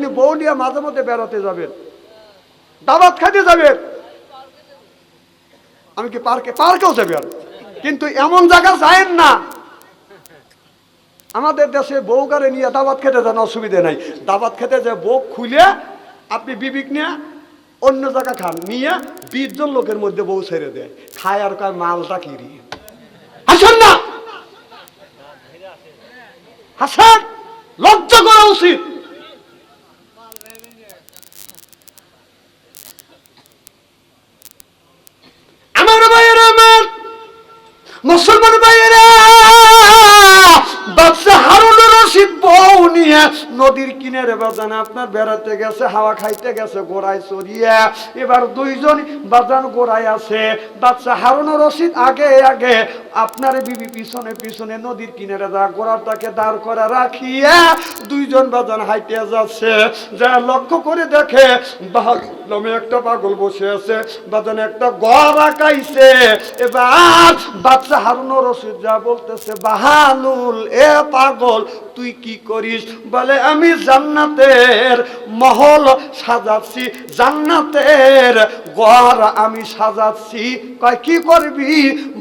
তিনি বউ নিয়ে মাঝে মধ্যে বেড়াতে যাবেন। দাবাত খাইতে যাবেন। আমি কি পার্কে? পার্কেও যাবেন। কিন্তু এমন জায়গা যায়েন না। আমাদের দেশে বউকারে নিয়ে দাবাত খেতে যান, অসুবিধা নাই। দাবাত খেতে যে বউ খুলে আপনি বিবিক নিয়ে অন্য জায়গা খান, নিয়ে বিশ জন লোকের মধ্যে বউ ছেড়ে দেয়। খায় আর কয়, মালটা কিরি আসেন না! হাসান! লজ্জা করা উচিত আমার ভাইয়েরা আমার মুসলমান ভাইয়েরা নিয়ে নদীর কিনারে বাজান আপনার বেড়াতে গেছে, হাওয়া খাইতে গেছে, গোড়ায় চড়িয়ে। এবার দুইজন বাজান গোড়ায় আছে। বাচ্চা হারুন রশিদ আগে আগে আপনার বিবি পিছনে পিছনে নদীর কিনারে যা গোড়াটাকে দাঁড় করে রাখিয়া দুইজন বাজান হাইটে যাচ্ছে। যা লক্ষ্য করে দেখে একটা পাগল বসে আছে। বাজান একটা গড় আঁকাইছে। এবার বাচ্চা হারুন রশিদ যা বলতেছে বাহানুল এ পাগল, তুই কি করিস? বলে, আমি জান্নাতের মহল সাজাচ্ছি, জান্নাতের গড় আমি সাজাচ্ছি। কয়, কি করবি?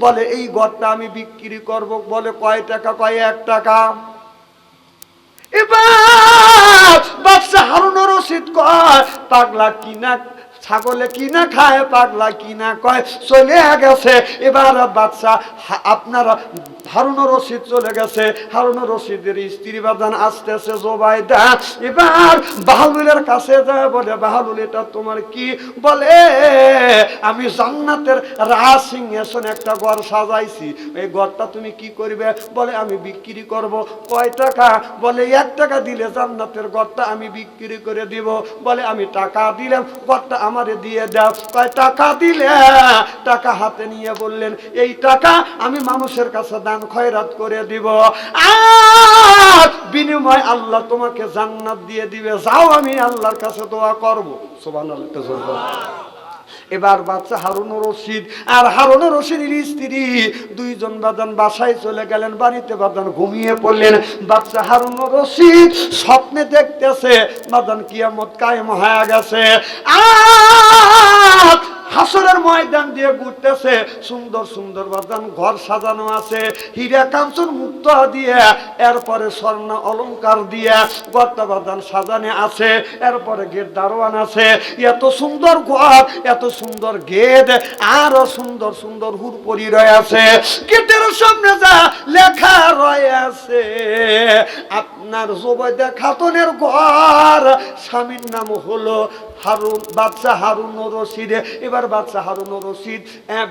বলে, এই গড়টা আমি বিক্রি করব। বলে, কয় টাকা? কয়, এক টাকা। এবার বাদশা হারুন রশিদ কয়, পাগলা কিনা ছাগলে কিনা খায়, পাগলা কিনা কয়, চলে গেছে। এবার বাচ্চা আপনারা হারুন রশিদ চলে গেছে। হারুন রশিদের স্ত্রী বাদান আসতেছে জোবাইদা এবার বাহালুলের কাছে যায়, বলে বাহালুল এটা তোমার কি? বলে, আমি জান্নাতের রাজ সিংহাসন একটা ঘর সাজাইছি। এই ঘরটা তুমি কি করবে? বলে, আমি বিক্রি করব। কয় টাকা? বলে, এক টাকা দিলে জান্নাতের ঘরটা আমি বিক্রি করে দিব। বলে, আমি টাকা দিলাম, ঘরটা আমারে দিয়ে দাও। কয় টাকা দিলে? টাকা হাতে নিয়ে বললেন, এই টাকা আমি মানুষের কাছে দান খয়রাত করে দিব। আর বিনিময় আল্লাহ তোমাকে জান্নাত দিয়ে দিবে। যাও আমি আল্লাহর কাছে দোয়া করব। সুবহানাল্লাহ এবার বাচ্চা হারুন রশিদ আর হারুন রশিদের স্ত্রী দুইজন বাদান বাসায় চলে গেলেন, বাড়িতে বাদান ঘুমিয়ে পড়লেন। বাচ্চা হারুন রশিদ স্বপ্নে দেখতেছে বাদান কিয়ামত কায়েম হয়ে গেছে। আর হাসরের ময়দান দিয়ে ঘুরতেছে। সুন্দর সুন্দর বাদান ঘর সাজানো আছে। হীরা কাঞ্চন মুক্ত দিয়ে, এরপরে স্বর্ণ অলংকার দিয়ে গর্তা বাদান সাজানে আছে। এরপরে গেট দারোয়ান আছে। এত সুন্দর ঘর, এত সুন্দর গেট, আরও সুন্দর সুন্দর হুর হুরপরি রয়েছে। গেটের সামনে যা লেখা রয়েছে, আপনার জোবাইদা খাতুনের ঘর, স্বামীর নাম হলো হারুন, বাদশাহ হারুন রশিদ। এবার বাদশাহ হারুন রশিদ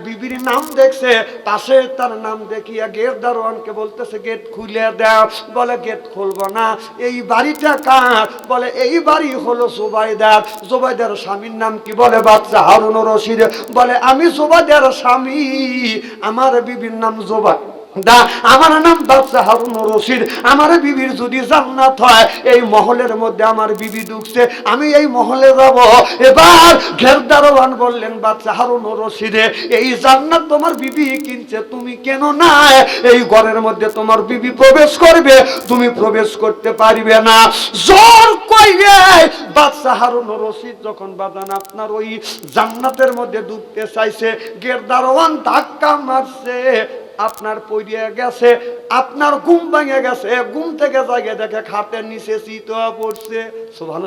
বিবির নাম দেখছে। পাশে তার নাম দেখিয়া গেট দারোয়ানকে বলতেছে, গেট খুলে দাও। বলে, গেট খুলবো না। এই বাড়িটা কার? বলে, এই বাড়ি হলো জোবাইদার। জোবাইদার স্বামীর নাম কি বলে, বাদশাহ হারুন রশিদ? বলে, আমি জোবাইদার স্বামী, আমার বিবির নাম জোবাই। দা, আমার নাম বাদশাহ হারুন রশিদ। আমার বিবির যদি জান্নাত হয়, এই মহলের মধ্যে আমার বিবি ঢুকছে, আমি এই মহলে যাব। এবার ঘেরদারওয়ান বললেন বাদশাহ রশিদে, এই জান্নাত তোমার বিবি কিনছে, তুমি কেন এই ঘরের মধ্যে তোমার বিবি প্রবেশ করবে, তুমি প্রবেশ করতে পারবে না। জোর কইরে বাদশাহ হারুন রশিদ যখন বাদান আপনার ওই জান্নাতের মধ্যে ঢুকতে চাইছে গেরদারওয়ান ধাক্কা মারছে। আপনার পড়িয়ে গেছে, আপনার ঘুম ভাঙে গেছে, ঘুম থেকে জাগে দেখে খাটের নিচে চিতোয়া পড়ছে। সোভান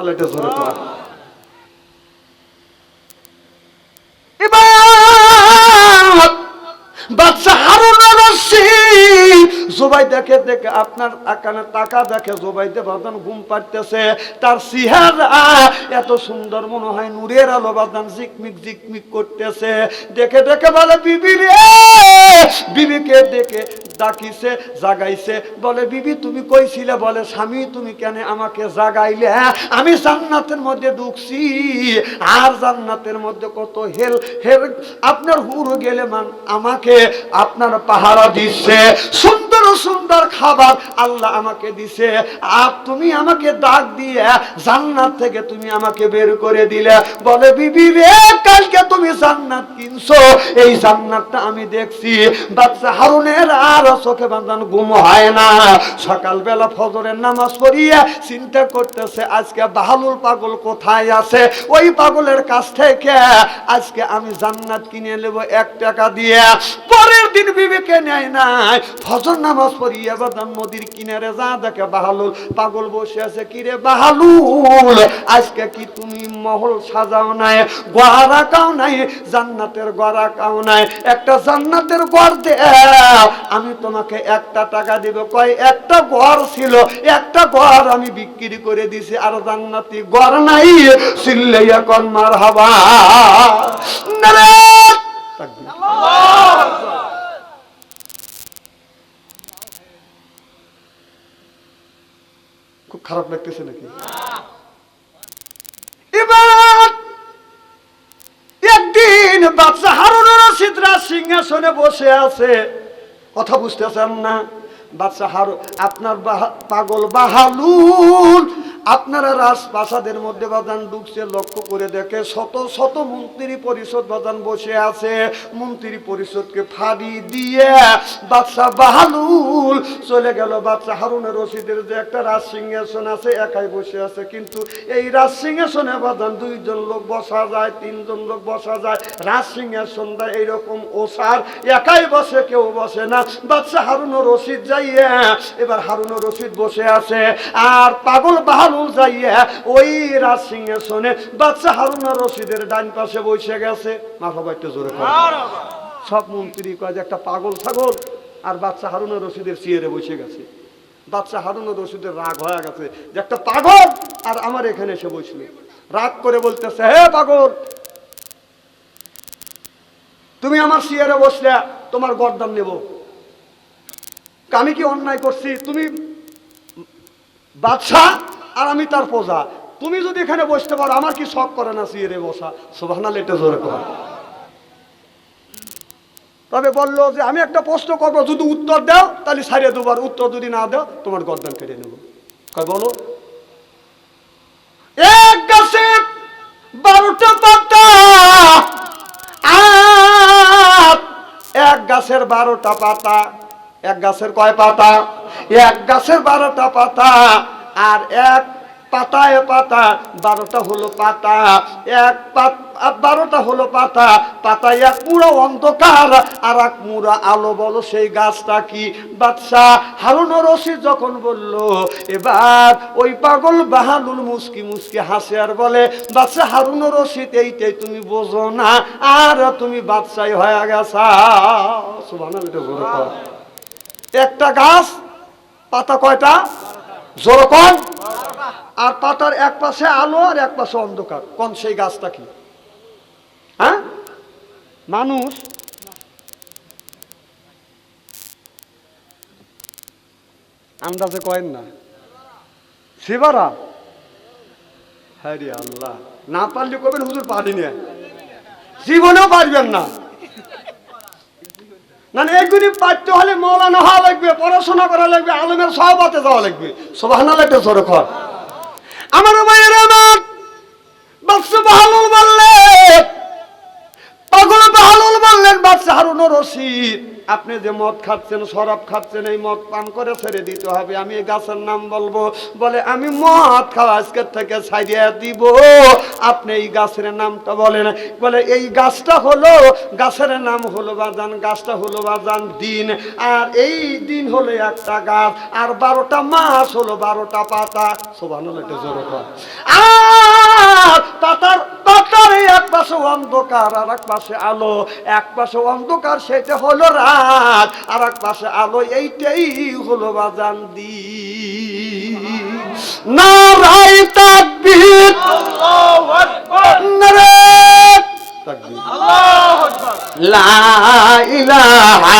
বাচ্চা হারুন রশিদ জোবাই দেখে দেখে আপনার আকানে টাকা দেখে জোবাইতে বাদান ঘুম পাড়তেছে। তার সিহারা এত সুন্দর মনে হয় নূরের আলো বাদান জিকমিক জিকমিক করতেছে। দেখে দেখে বলে, বিবি রে! বিবিকে দেখে ডাকিছে, জাগাইছে। বলে, বিবি, তুমি কইছিলে? বলে, স্বামী, তুমি কেন আমাকে জাগাইলে? আমি জান্নাতের মধ্যে ঢুকছি। আর জান্নাতের মধ্যে কত হেল হেল, আপনার হুড়ো গেলে মান আমাকে আপনার পাহারা দিচ্ছে। সুন্দর সুন্দর খাবার আল্লাহ আমাকে দিছে। আর তুমি আমাকে ডাক দিয়ে জান্নাত থেকে তুমি আমাকে বের করে দিলে। বলে, বিবি রে, কালকে তুমি জান্নাত কিনছো। এই জান্নাতটা আমি দেখছি। বাচ্চা হারুনের আর চোখে বাঁধান ঘুম হয় না। সকালবেলা ফজরের নামাজ পড়িয়ে চিন্তা করতেছে, আজকে বাহালুল পাগল কোথায় আছে? ওই পাগলের কাছ থেকে আজকে আমি জান্নাত কিনে নেব এক টাকা দিয়ে। পরের দিন বিবেকে নেয় নাই। ফজর নামাজ পড়িয়া বাদান নদীর কিনারে যা দেখে বাহালুল। পাগল বসে আছে, কিরে বাহালুল, আজকে কি তুমি মহল সাজাও নাই গড়া কাও নাই, জান্নাতের গড়া কাও নাই? একটা জান্নাতের ঘর দে, আমি তোমাকে একটা টাকা দিব। কয়, একটা ঘর ছিল, একটা ঘর আমি বিক্রি করে দিছি, আর জান্নাতি ঘর নাই, সিল্লাইয়া কন মার হাবা খুব খারাপ লাগতেছে নাকি? এবার একদিন বাচ্চা হারুন রশিদরা সিংহাসনে বসে আছে। কথা বুঝতেছেন না? বাচ্চা হারু আপনার পাগল বাহালুল আপনারা রাজপ্রাসাদের মধ্যে বাদান ঢুকছে, লক্ষ্য করে দেখে শত শত মন্ত্রী পরিষদ বাদান বসে আছে। মন্ত্রী পরিষদকে ফাড়ি দিয়ে বাদশা বাহালুল চলে গেল। বাচ্চা হারুনের রশিদের যে একটা রাজ সিংহাসন আছে, একাই বসে আছে। কিন্তু এই রাজ সিংহাসনে বাদান দুইজন লোক বসা যায়, তিনজন লোক বসা যায়। রাজ সিংহাসনটা এইরকম ওসার, একাই বসে, কেউ বসে না। বাচ্চা হারুন রশিদ যাইয়া, এবার হারুন রশিদ বসে আছে। আর পাগল বাহালুল যাইয়া ওই রাজ সিংহাসনে বাচ্চা হারুন রশিদের ডান পাশে বসে গেছে। মাথা বাইতে জোরে সব মন্ত্রী কয় যে একটা পাগল ছাগল আর বাচ্চা হারুন রশিদের চেয়ারে বসে গেছে। বাচ্চা হারুন রশিদের রাগ হয়ে গেছে যে একটা পাগল আর আমার এখানে এসে বসল। রাগ করে বলতেছে, হে পাগল, তুমি আমার চেয়ারে বসলে তোমার গরদান নেব। আমি কি অন্যায় করছি? তুমি বাদশাহ আর আমি তার প্রজা। তুমি যদি এখানে বসতে পারো, আমার কি শখ করে না চেয়ারে বসা? সোভানা লেটে জোরে কর। তবে বলল যে, আমি একটা প্রশ্ন করব, যদি উত্তর দাও, তাহলে সারিয়ে দুবার উত্তর যদি না দাও, তোমার গর্দান কেটে নেব। বলো। এক গাছে বারোটা পাতা এক গাছের বারোটা পাতা। এক গাছের কয় পাতা? এক গাছের বারোটা পাতা। আর এক পাতায় পাতা, বারোটা হলো পাতা, এক বারোটা হলো পাতা, পাতায় এক পুরো অন্ধকার, আর এক মুড়া আলো, বলো সেই গাছটা কি? বাদশাহ হারুন রশিদ যখন বলল, এবার ওই পাগল বাহালুল মুসকি মুসকি হাসে আর বলে, বাদশাহ হারুন রশিদ, এইটাই তুমি বোঝো না, আর তুমি বাদশাই হয়ে গেছা। একটা গাছ, পাতা কয়টা? জোর আর পাতার এক পাশে আলো আর এক পাশে অন্ধকার। কোন সেই গাছটা কি? হ্যাঁ? মানুষ? আন্দাজে কয়েন না। শিবারা? হ্যাঁ আল্লাহ। না পারলে কবেন হুজুর পারিনি জীবনেও পারবেন না। না এগুলি পাঠতে হলে মৌলানা হওয়া লাগবে, পড়াশোনা করা লাগবে, আলমের সহবাতে যাওয়া লাগবে। সোভানা লাগবে জোরে কর। আমার ভাইয়ের আমার বাচ্চা বাহালুল বললেন, পাগল বাহালুল বললেন বাচ্চা হারুন রশিদ। আপনি যে মদ খাচ্ছেন, শরাব খাচ্ছেন, এই মদ পান করে ছেড়ে দিতে হবে। আমি এই গাছের নাম বলব, বলে আমি মদ খাওয়া আজকের থেকে ছাড়িয়ে দিব। আপনি এই গাছের নামটা বলেন। বলে এই গাছটা হলো, গাছের নাম হলো বাজান, গাছটা হলো বাজান দিন। আর এই দিন হলো একটা গাছ, আর বারোটা মাস হলো বারোটা পাতা। সোভান এটা জোরে। আর পাতার এই এক পাশে অন্ধকার আর এক পাশে আলো। এক পাশে অন্ধকার সেটা হলো রাত। আর এক পাশে আলো এইটাই হলো বাজান দি নারাই তাকবীর। নারাই তাকবীর। লা ইলাহা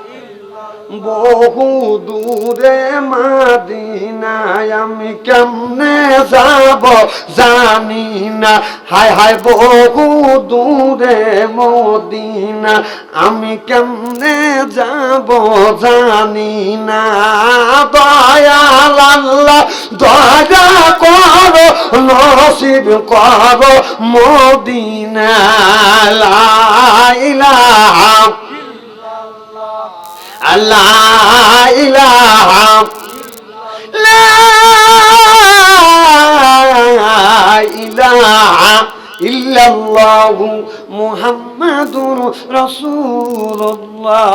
বহু দূরে মাদিনায় আমি কেমনে যাব জানি না। হায় হায় বহু দূরে মদিনা আমি কেমনে যাব জানি না। দয়াল দয়া করো, নসিব করো মদিনা লা ইলাহা আল্লাহ ইলাহা ইলাহা মুহাম্মাদুর রাসূলুল্লাহ।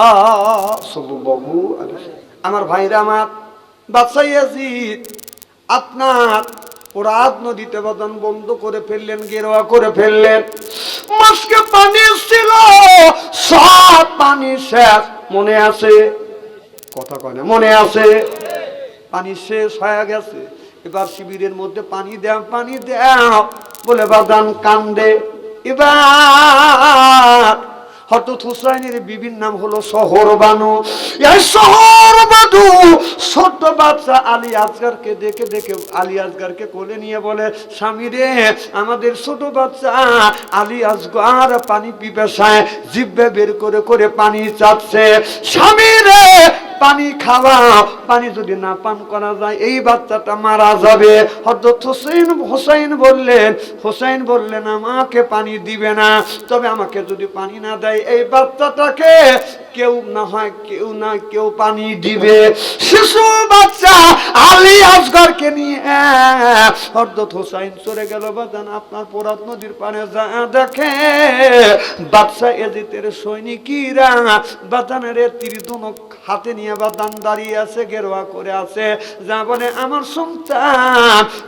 সাল্লাল্লাহু আমার ভাইরা আমার বাদশাহ ইয়াজিদ আপনার ওরাত নদীতে বাদন বন্ধ করে ফেললেন, গেরোয়া করে ফেললেন। মাসকে পানি ছিল, সব পানি শেষ, মনে আছে? কথা কয় না, মনে আছে? পানি শেষ হয়ে গেছে। এবার শিবিরের মধ্যে পানি দাও পানি দাও, বলে বাদান কান্দে। এবার হঠাৎ হুসাইনের বিভিন্ন নাম হলো শহর বানু। এই শহর বানু ছোট্ট বাচ্চা আলী আজগারকে দেখে দেখে আলী আজগারকে কোলে নিয়ে বলে, স্বামী রে, আমাদের ছোট বাচ্চা আলী আজগার পানি পিপাসায় জিব্বে বের করে করে পানি চাচ্ছে স্বামী রে পানি খাওয়া পানি যদি না পান করা যায়, এই বাচ্চাটা মারা যাবে। হজরত হোসেন হোসাইন বললেন হোসাইন বললেন, আমাকে পানি দিবে না। তবে আমাকে যদি পানি না দেয়, এই বাচ্চাটাকে কেউ না হয়, কেউ না কেউ পানি দিবে। শিশু বাচ্চা আলী আসগরকে নিয়ে হরদত হোসাইন চলে গেল বাদান আপনার পোরাত নদীর পানে যা দেখে বাদশা এজিতের সৈনিকীরা বাদানের তীর হাতে নিয়ে দাঁড়িয়ে আছে করে আছে। যা বলে আমার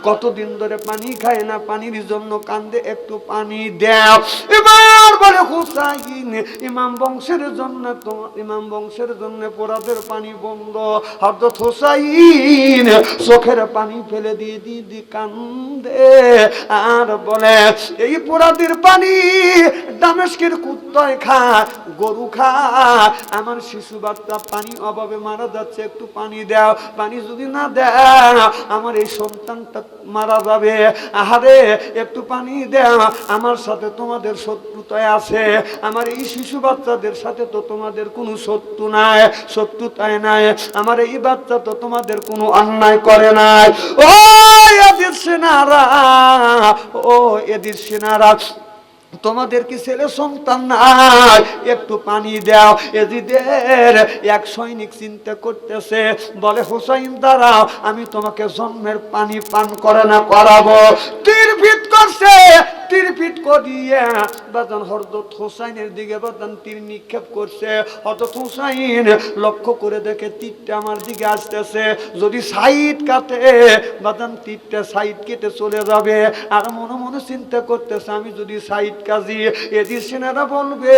কতদিন ধরে পানি খায় না, পানির জন্য কান্দে, একটু পানি দেও। এবার বলে হুসাইন ইমাম বংশের জন্য ইমাম বংশের জন্য পোরাদের পানি বন্ধ। হরদত হুসাইন চোখের পানি ফেলে দিয়ে দিয়ে কান্দে আর বলে, এই পোরাদের পানি দামেস্কের কুত্তয় খা, গরু খা। আমার শিশু বাচ্চা পানি অভাবে মারা যাচ্ছে, একটু পানি দাও। পানি যদি না দাও, আমার এই সন্তানটা মারা যাবে। আহারে, একটু পানি দাও। আমার সাথে তোমাদের শত্রুতায় আছে। আমার এই শিশু বাচ্চাদের সাথে তো তোমাদের কোনো শত্রু নাই শত্রুতায় নাই। আমার এই বাচ্চা তো তোমাদের কোনো অন্যায় করে নাই। ও এদের সেনারা ও এদের সেনারা, তোমাদের কি ছেলে সন্তান নাই? একটু পানি দাও। এজিদের এক সৈনিক চিন্তা করতেছে, বলে, হোসাইন, দাঁড়াও, আমি তোমাকে জন্মের পানি পান করে না, করাবো। তীর ভিত করছে আমি যদি সাইড কাজি, এদিন সেনারা বলবে,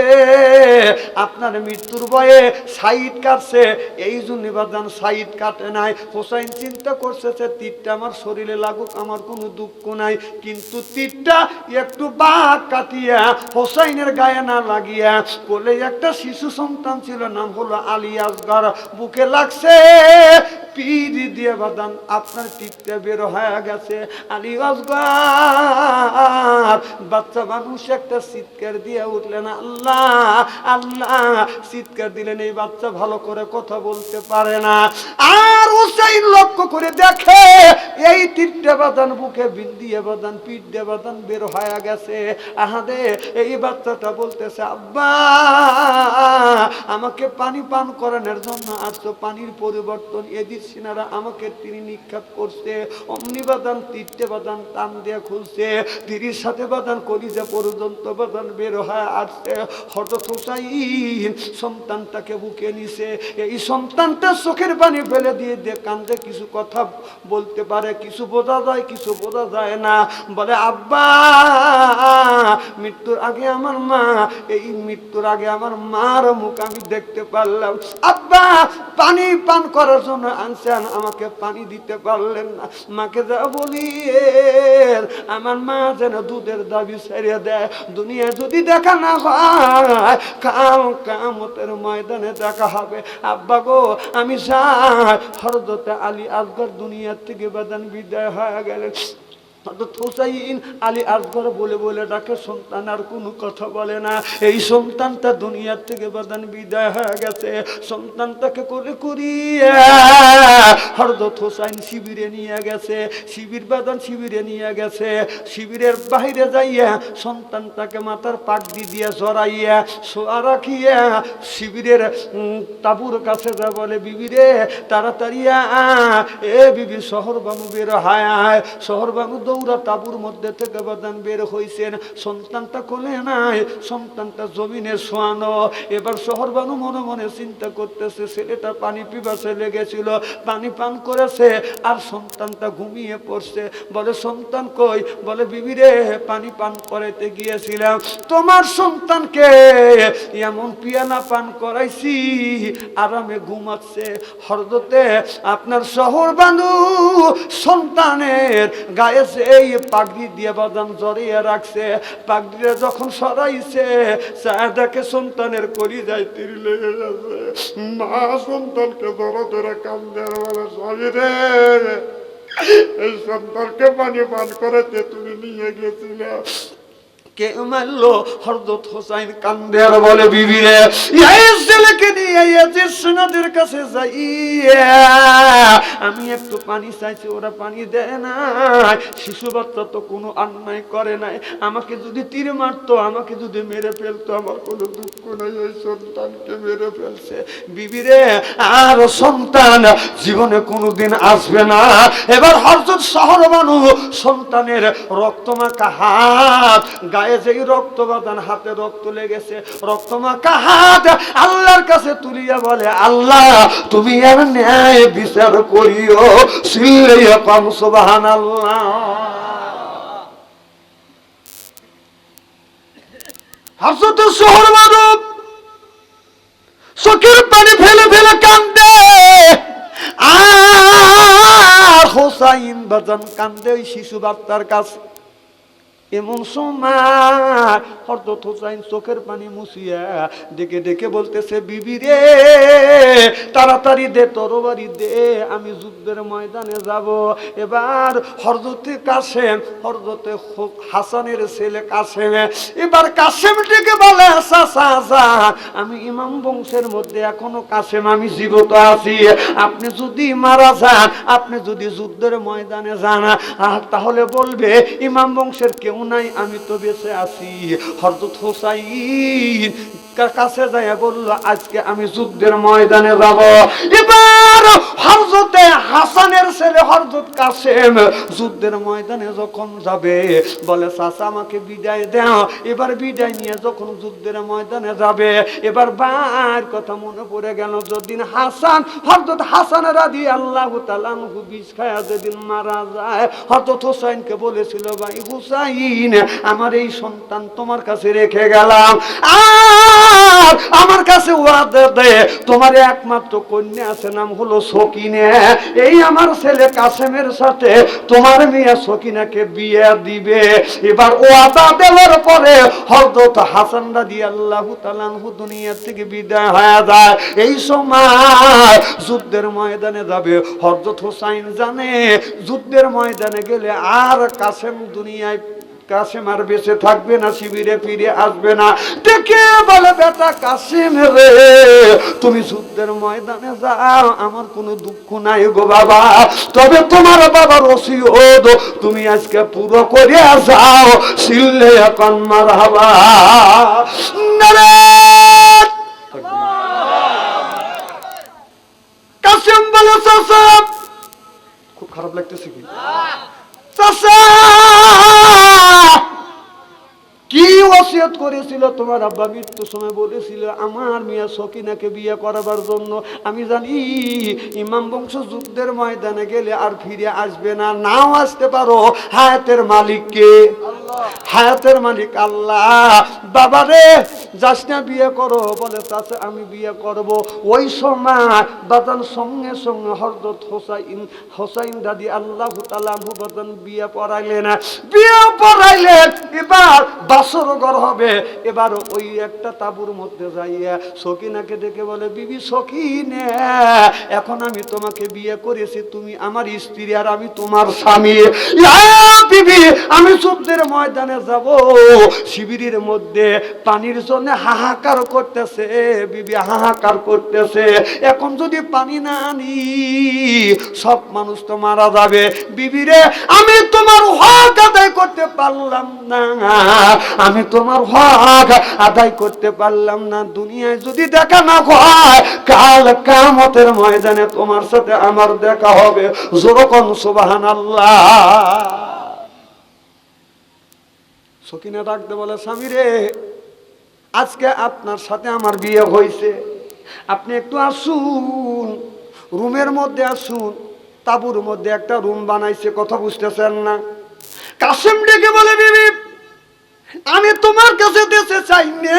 আপনার মৃত্যুর ভয়ে সাইড কাটছে। এই জন্য বাজান সাইড কাটে নাই। হোসাইন চিন্তা করছে যে তীরটা আমার শরীরে লাগুক, আমার কোনো দুঃখ নাই। কিন্তু তীরটা একটু বাঘ কাটিয়া হোসাইনের গায়ে না লাগিয়া কোলে একটা শিশু সন্তান ছিল, নাম হলো আলী আসগর। বুকে লাগছে দিয়ে বাদান আপনার তীরটা বের হয়ে গেছে। আলী আসগর, বাচ্চা মানুষ একটা চিৎকার দিয়ে উঠলেন, আল্লাহ আল্লাহ। চিৎকার দিলেন, এই বাচ্চা ভালো করে কথা বলতে পারে না। আর হুসাইন লক্ষ্য করে দেখে, এই তীরটা বাদান বুকে বিন্দিয়ে বাদান পিঠ বাদান বের হয়ে গেছে। আহাদে, এই বাচ্চাটা বলতেছে, আব্বা, আমাকে পানি পান করানোর জন্য আসতো পানির পরিবর্তন এদিক সিনারা আমাকে তিনি নিক্ষেপ করছে। অমনি বাদান তীরটে বাদান টান দিয়ে খুলছে তিরির সাথে বাদান কলিজা পর্যন্ত বাদান বের হয়ে আসছে। হঠাৎ হুসাইন সন্তানটাকে বুকে নিছে। এই সন্তানটা চোখের পানি ফেলে দিয়ে দিয়ে কান্দে, কিছু কথা বলতে পারে, কিছু বোঝা যায়, কিছু বোঝা যায় না। বলে, আব্বা, মৃত্যুর আগে আমার মা, এই মৃত্যুর আগে আমার মার মুখ আমি দেখতে পারলাম। আব্বা, পানি পান করার জন্য আনছেন, আমাকে পানি দিতে পারলেন না। মাকে যা বলি আমার মা যেন দুধের দাবি ছেড়ে দেয়। দুনিয়া যদি দেখা না হয়, কাল কামতের ময়দানে দেখা হবে। আব্বা গো, আমি যাই হরদতে আলী আসগর দুনিয়ার থেকে বেদান বিদায় হয়ে গেলেন। বলে বলে ডাকে, সন্তান আর কোনো কথা বলে না। এই সন্তানটা দুনিয়ার থেকে সন্তানটাকে শিবিরে নিয়ে গেছে। শিবির শিবিরে নিয়ে গেছে। শিবিরের বাইরে যাইয়া সন্তানটাকে মাথার পাক দিয়ে জড়াইয়া, শোয়া রাখিয়া শিবিরের তাবুর কাছে যা বলে বিবিরে তাড়াতাড়ি এ বিবি শহর বাবু বের হায় শহর বাবু দৌড়া তাবুর মধ্যে থেকে বাদান বের হইছেন। সন্তানটা কোলে নাই, সন্তানটা জমিনে শোয়ানো। এবার শহর বানু মনে মনে চিন্তা করতেছে, ছেলেটা পানি পিপাসে লেগেছিল, পানি পান করেছে, আর সন্তানটা ঘুমিয়ে পড়ছে। বলে, সন্তান কই? বলে বিবিরে পানি পান করাইতে গিয়েছিলাম। তোমার সন্তানকে এমন পিয়ানা পান করাইছি, আরামে ঘুমাচ্ছে। হরদতে আপনার শহর বানু সন্তানের গায়ে সেই পাগড়ি দিয়ে বাদাম জড়িয়ে রাখছে। পাগড়িটা যখন সরাইছে চায়াটাকে সন্তানের করি যায় তির লেগে যাচ্ছে মা সন্তানকে ধরো ধরে কান্দে আর বলে স্বামী এই সন্তানকে পানি পান করেছে তুমি নিয়ে গেছিলে। কে মারলো হরদত হোসাইন কান্দে বলে, বিবি রে এই ছেলেকে নিয়ে কাছে আমি একটু পানি চাইছি, ওরা পানি দেয় না শিশু বাচ্চা তো কোনো অন্যায় করে নাই। আমাকে যদি তীর মারতো, আমাকে যদি মেরে ফেলতো, আমার কোনো দুঃখ নাই। ওই সন্তানকে মেরে ফেলছে। বিবি রে, আর সন্তান জীবনে কোনোদিন আসবে না। এবার হরজত শহর মানুষ সন্তানের রক্তমাখা হাত গায়ে যেই রক্ত বাদান হাতে রক্ত লেগেছে রক্তমাখা হাত আল্লাহর কাছে তুলিয়া বলে, আল্লাহ, তুমি আর ন্যায় বিচার করিও সুবহান আল্লাহ চোখের পানি ফেলে ফেলে কান্দে হোসাইন বাজান কান্দে ওই শিশু বাচ্চার কাছে। এমন সময় হরদত হোসাইন চোখের পানি মুছিয়া ডেকে ডেকে বলতেছে, বিবি রে, তাড়াতাড়ি দে, তরবারি দে, আমি যুদ্ধের ময়দানে যাব। এবার হরদতে কাসেম হরদতে হাসানের ছেলে কাসেম এবার কাসেম ডেকে বলে আমি ইমাম বংশের মধ্যে এখনও কাসেম আমি জীবিত আছি। আপনি যদি মারা যান, আপনি যদি যুদ্ধের ময়দানে যান তাহলে বলবে, ইমাম বংশের কেউ নাই, আমি তো বেঁচে আছি। হরদত হোসাইন কাছে যায় বলল, আজকে আমি যুদ্ধের ময়দানে যাব। এবার হরজতে হাসানের ছেলে হরজত কাসেম যুদ্ধের ময়দানে যখন যাবে, বলে আমাকে বিদায় দাও। এবার বিদায় নিয়ে যখন যুদ্ধের ময়দানে যাবে, এবার বার কথা মনে পড়ে গেল, যেদিন হাসান হরজত আল্লাহ বিষ খায়া যেদিন মারা যায় হরজত হোসাইনকে বলেছিল, ভাই হুসাইন, আমার এই সন্তান তোমার কাছে রেখে গেলাম। আর আমার কাছে ওয়াদা দে, তোমার একমাত্র কন্যা আছে, নাম হলো সকিনে, এই আমার ছেলে কাসেমের সাথে তোমার মেয়ে সকিনাকে বিয়ে দিবে। এবার ওয়াদা দেওয়ার পরে হযরত হাসান রাদিয়াল্লাহু তাআলাহু দুনিয়া থেকে বিদায় হয়ে যায়। এই সময় যুদ্ধের ময়দানে যাবে। হযরত হোসাইন জানে, যুদ্ধের ময়দানে গেলে আর কাসেম দুনিয়ায় কাসেম আর বেঁচে থাকবে না, শিবিরে ফিরে আসবে না। দেখে বলে, বেটা কাসিম রে, তুমি যুদ্ধের ময়দানে যাও, আমার কোনো দুঃখ নাই গো বাবা। তবে তোমার বাবার ওসিয়ত, তুমি আজকে পুরো করে যাও শিল্লে এখন মার হাবা কাসিম বলে খুব খারাপ লাগতেছে কি? চাচা! ওসিয়ত করেছিল, তোমার আব্বা মৃত্যুর সময় বলেছিল, আমার মিয়া সকিনাকে বিয়ে করাবার জন্য আমি জানি ইমাম বংশ যুদ্ধের ময়দানে গেলে আর ফিরে আসবে না, নাও আসতে পারো। হায়াতের মালিককে, হায়াতের মালিক আল্লাহ বাবা রে যাস না বিয়ে করো, বলে চাচা আমি বিয়ে করব। ওই সময় বাজান সঙ্গে সঙ্গে হরদত হোসাইন হোসাইন দাদি আল্লাহ তালামহু বাজান বিয়ে পড়াইলেন। বিয়ে পড়াইলেন, এবার বাসর ঘর হবে। এবার ওই একটা তাবুর মধ্যে যাইয়া সকিনাকে ডেকে বলে, বিবি সকিনে, এখন আমি তোমাকে বিয়ে করেছি, তুমি আমার স্ত্রী আর আমি তোমার স্বামী। বিবি, আমি যুদ্ধের ময়দানে যাব। শিবিরের মধ্যে পানির জন্য হাহাকার করতেছে, বিবি হাহাকার করতেছে। এখন যদি পানি না আনি, সব মানুষ তো মারা যাবে। বিবিরে, আমি তোমার হক আদায় করতে পারলাম না। আমি তোমার হক আদায় করতে পারলাম না। দুনিয়ায় যদি দেখা না হয়, কাল কামতের ময়দানে তোমার সাথে আমার দেখা হবে। জোরকন সুবাহান আল্লাহ সকিনা ডাকতে বলে স্বামী রে আজকে আপনার সাথে আমার বিয়ে হয়েছে। আপনি একটু আসুন। রুমের মধ্যে আসুন। তাবুর মধ্যে একটা রুম বানাইছে, কথা বুঝতেছেন না। কাশেম ডেকে বলে, বিবি আমি তোমার কাছে দেশে চাই না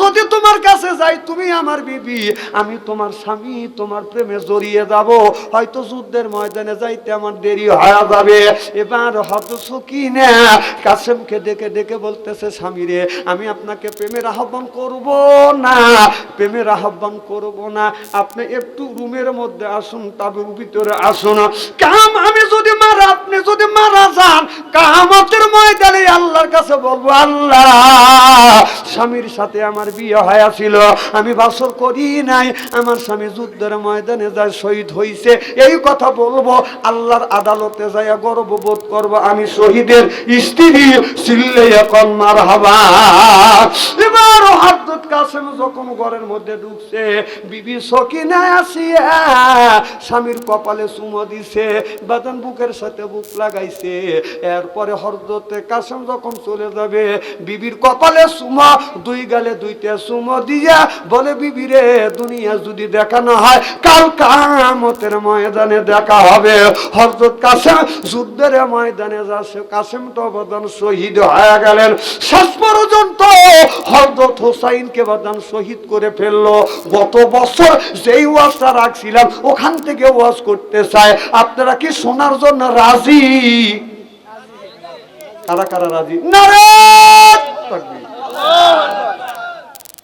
যদি তোমার কাছে যাই, তুমি আমার বিবি। আমি তোমার স্বামী, তোমার প্রেমে জড়িয়ে যাব। হয়তো যুদ্ধের ময়দানে যাইতে আমার দেরি হয়ে যাবে। এবার হয়তো সুখী না কাসেমকে ডেকে ডেকে বলতেছে, স্বামী রে, আমি আপনাকে প্রেমের আহ্বান করব না, প্রেমের আহ্বান করব না। আপনি একটু রুমের মধ্যে আসুন, তাবুর ভিতরে আসুন। কাম, আমি যদি মারা, আপনি যদি মারা যান কামতের ময়দানে আল্লাহর কাছে বলব স্বামীর সাথে আমার বিয়ে হয়েছিল। আমি বাসর করি নাই। আমার স্বামী যুদ্ধের ময়দানে যায়, শহীদ হইছে। এই কথা বলব, আল্লাহর আদালতে যাইয়া গর্ববোধ করব, আমি শহীদের স্ত্রী চিল্লে এখন মার হাবা এবার কাসেম যখন ঘরের মধ্যে ঢুকছে, বিবি সকিনা আসিয়া স্বামীর কপালে চুমো দিছে বাদান বুকের সাথে বুক লাগাইছে। এরপরে হরদতে কাসেম যখন চলে যাবে বিবির কপালে সুমা, দুই গালে দুইটা সুমো দিয়া বলে বিবিরে দুনিয়া যদি দেখানো হয়, কাল কামতের ময়দানে দেখা হবে। হরদত কাসেম যুদ্ধের ময়দানে যাচ্ছে কাসেম তো বদন শহীদ হয়ে গেলেন। শেষ পর্যন্ত হরদত হোসাইনকে বদন শহীদ করে ফেলল। গত বছর যেই ওয়াজটা রাখছিলাম, ওখান থেকে ওয়াজ করতে চায়। আপনারা কি শোনার জন্য রাজি? কারা কারা রাজি?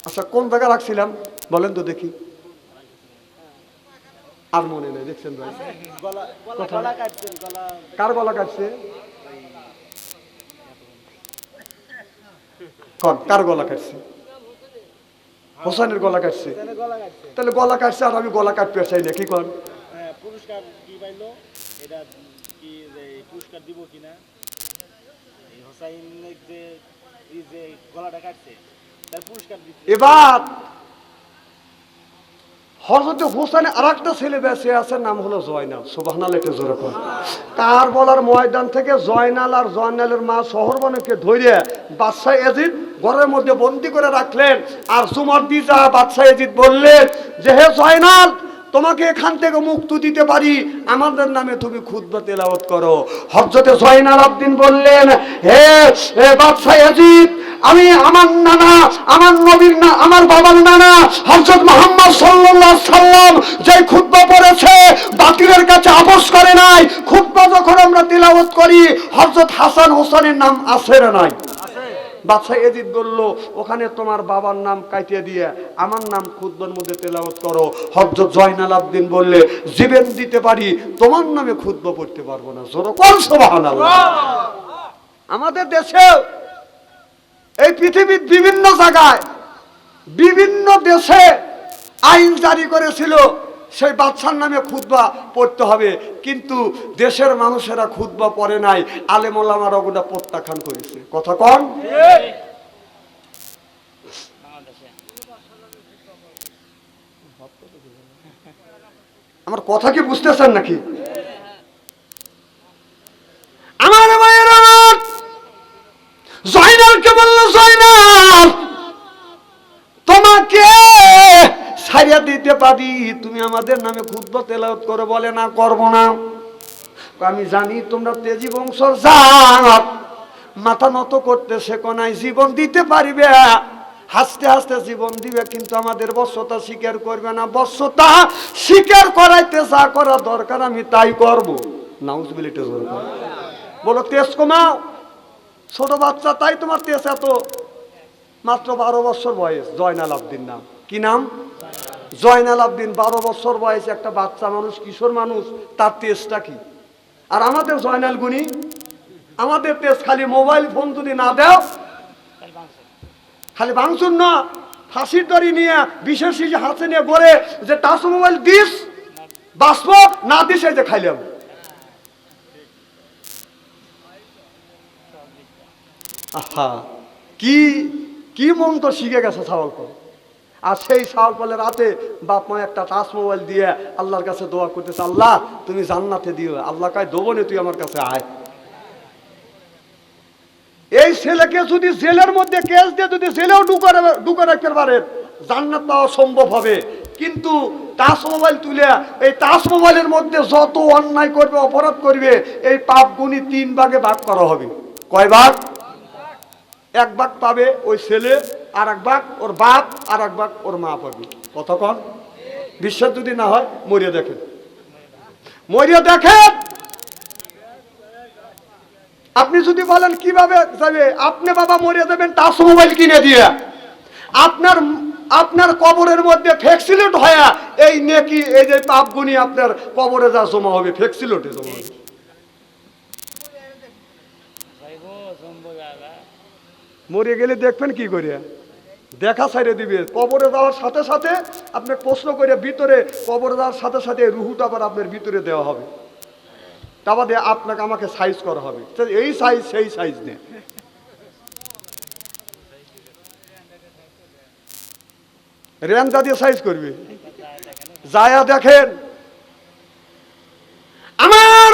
আচ্ছা কোন জায়গা রাখছিলাম? বলেন তো দেখি। আর মনে নেই দেখছেন ভাই? কার গলা কাটছে? কন? কার গলা কাটছে? হোসেনের গলা কাটছে? তাহলে গলা কাটছে আর আমি গলা কাটতে চাই না কি কন? হ্যাঁ, পুরস্কার কি পাইলো? এটা কি পুরস্কার দিব কিনা? তার এবার হোসেন আর একটা ছেলে বেঁচে আছে, নাম হলো জয়নাল। সুবাহনাল কার বলার ময়দান থেকে জয়নাল আর জয়নালের মা শহর শহরবনকে ধরে বাদশাহ এজিদ ঘরের মধ্যে বন্দি করে রাখলেন। আর সুমর দিজা বাদশাহ এজিদ বললেন যে, হে জয়নাল তোমাকে এখান থেকে মুক্তি দিতে পারি। আমাদের নামে তুমি খুদ্া তেলাওয়াত করো। হজরতে জয়নাল আবদিন বললেন, হে বাদশাহ এজিদ আমি আমার নানা, আমার নবীর না, আমার বাবার নানা হজরত মোহাম্মদ সাল্লাল্লাহু সাল্লাম যে খুতবা পড়েছে বাতিলের কাছে আপোষ করে নাই। খুতবা যখন আমরা তিলাওয়াত করি হজরত হাসান হোসেনের নাম না নাই। বাদশাহ এজিদ বলল, ওখানে তোমার বাবার নাম কাটিয়ে দিয়ে আমার নাম খুদ্বার মধ্যে তেলাওয়াত করো। হজরত জয়নাল আবদিন বললে, জীবন দিতে পারি, তোমার নামে খুদ্া পড়তে পারব না। জোর সুবহানাল্লাহ। আমাদের দেশে এই পৃথিবীর বিভিন্ন জায়গায় বিভিন্ন দেশে আইন জারি করেছিল সেই বাদশার নামে খুতবা পড়তে হবে। কিন্তু দেশের মানুষেরা খুতবা পড়ে নাই আলেমোলামারা ওগুলা প্রত্যাখ্যান করেছে। কথা কন। আমার কথা কি বুঝতেছেন নাকি? আমার ভাইয়ের আমার জয়নালকে বলল জয়নাল তোমাকে সারিয়া দিতে পারি, তুমি আমাদের নামে খুদ্ তেলাওত করে বলে না, করব না। আমি জানি তোমরা তেজি বংশর জাত, মাথা নত করতে শেখো নাই, জীবন দিতে পারিবে, হাসতে হাসতে জীবন দিবে, কিন্তু আমাদের বর্ষতা স্বীকার করবে না। বর্ষতা স্বীকার করাইতে যা করা দরকার, আমি তাই করব। বলো। তেজ কমাও। ছোট বাচ্চা, তাই তোমার তেজ এত। মাত্র বারো বছর বয়স, জয়নাল আবদিন নাম। কি নাম? জয়নাল আবদিন বারো বছর বয়সে একটা বাচ্চা মানুষ, কিশোর মানুষ, তার তেজটা কি? আর আমাদের জয়নাল গুনি আমাদের তেজ খালি মোবাইল ফোন যদি না দেও, খালি ভাঙচুর না, ফাঁসির দড়ি নিয়ে, বিশেষ হাতে নিয়ে গড়ে যে টাচ মোবাইল দিস বাঁচব না দিস, এই যে খাইলাম আহা, কি কি মন তো শিখে গেছে কল আর সেই কলের রাতে বাপ মা একটা টাচ মোবাইল দিয়ে আল্লাহর কাছে দোয়া করতেছে, আল্লাহ, তুমি জান্নাতে দিও, আল্লাহ কায় দেবো নে তুই আমার কাছে আয়। এই ছেলেকে যদি জেলের মধ্যে কেস দিয়ে যদি জেলেও ঢুকে ঢুকে রাখতে পারেন জান্নাত পাওয়া সম্ভব হবে। কিন্তু টাচ মোবাইল তুলে এই টাচ মোবাইলের মধ্যে যত অন্যায় করবে, অপরাধ করবে, এই পাপ গুণী তিন ভাগে ভাগ করা হবে। কয় ভাগ এক ভাগ পাবে ওই ছেলে, আর এক ভাগ ওর বাপ, আর এক ভাগ ওর মা পাবে। কতক্ষণ বিশ্বাস যদি না হয়, মরিয়ে দেখেন। মরিয়ে দেখেন! আপনি যদি বলেন, কীভাবে যাবে? আপনি বাবা মরে যাবেন টাচ মোবাইল কিনে দিয়ে। আপনার আপনার কবরের মধ্যে ফ্যাক্সিলেট হয়ে, এই নেকি, এই যে পাপগুনি আপনার কবরে যা জমা হবে ফ্যাক্সিলেটে জমা হবে। মরে গেলে দেখবেন কি করে? দেখা সাইরে দিবে। কবরে যাওয়ার সাথে সাথে আপনি প্রশ্ন করে ভিতরে, কবরে যাওয়ার সাথে সাথে রুহুটা আবার আপনার ভিতরে দেওয়া হবে। তারপরে আপনাকে আমাকে সাইজ করা হবে। এই সাইজ সেই সাইজ নেই। রেন্দা দিয়ে সাইজ করবে। যায়া দেখেন। আমার